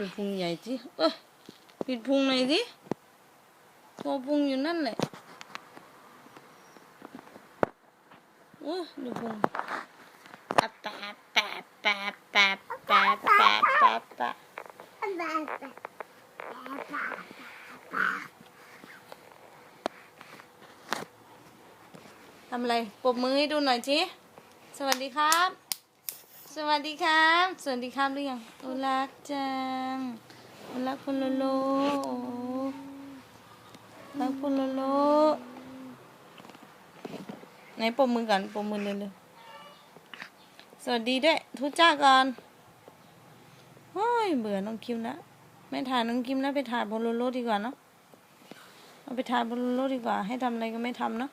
ดูพุงใหญ่สิเอ้ยปิดพุงหน่อยสิโชว์พุงอยู่นั่นแหละโอ้ดูพุงแปะแปะแปะแปะแปะแปะแปะแปะปะทำอะไรปรบมือให้ดูหน่อยสิสวัสดีครับ สวัสดีครับ สวัสดีครับหรือยังอ้รักจังอ้รักคุณโลโลรักคุณโลโลไหนปมมือก่อนปมมือเร็วๆสวัสดีด้วย ทุจ้าก่อนโอ้ยเบื่อน้องคิมแล้วไม่ถ่ายน้องคิมแล้วไปถ่ายบนโลโลดีกว่าเนาะเอาไปถ่ายบนโลโลดีกว่า ให้ทำอะไรก็ไม่ทำเนาะ